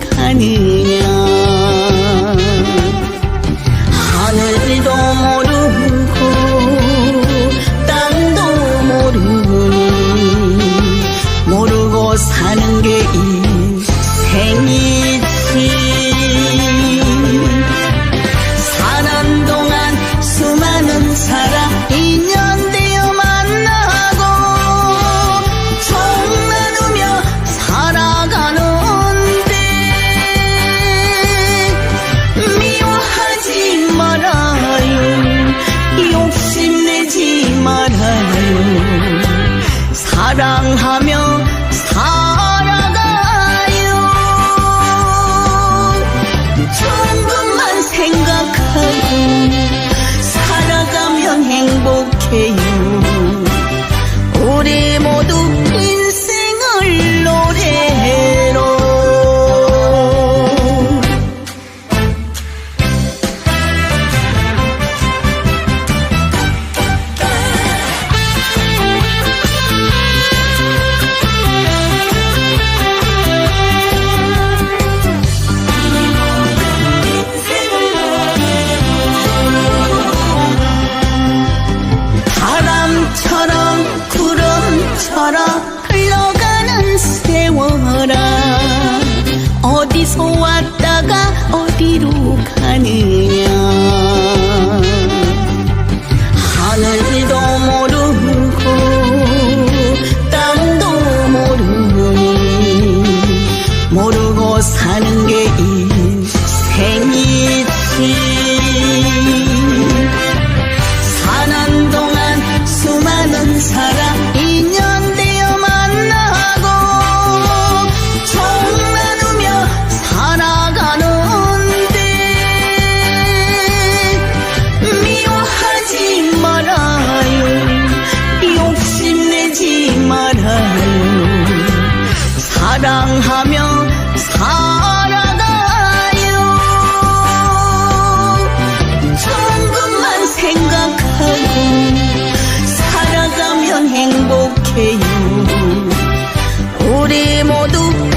왔다가 어디로 사랑하며 살아가요. 조금만 생각하고 살아가면 행복해요 구름처럼 흘러가는 세월아. 어디서 왔다가 어디로 가느냐. 하늘도 모르고 땅도 모르니 모르고 사는 게 인생이지 মধু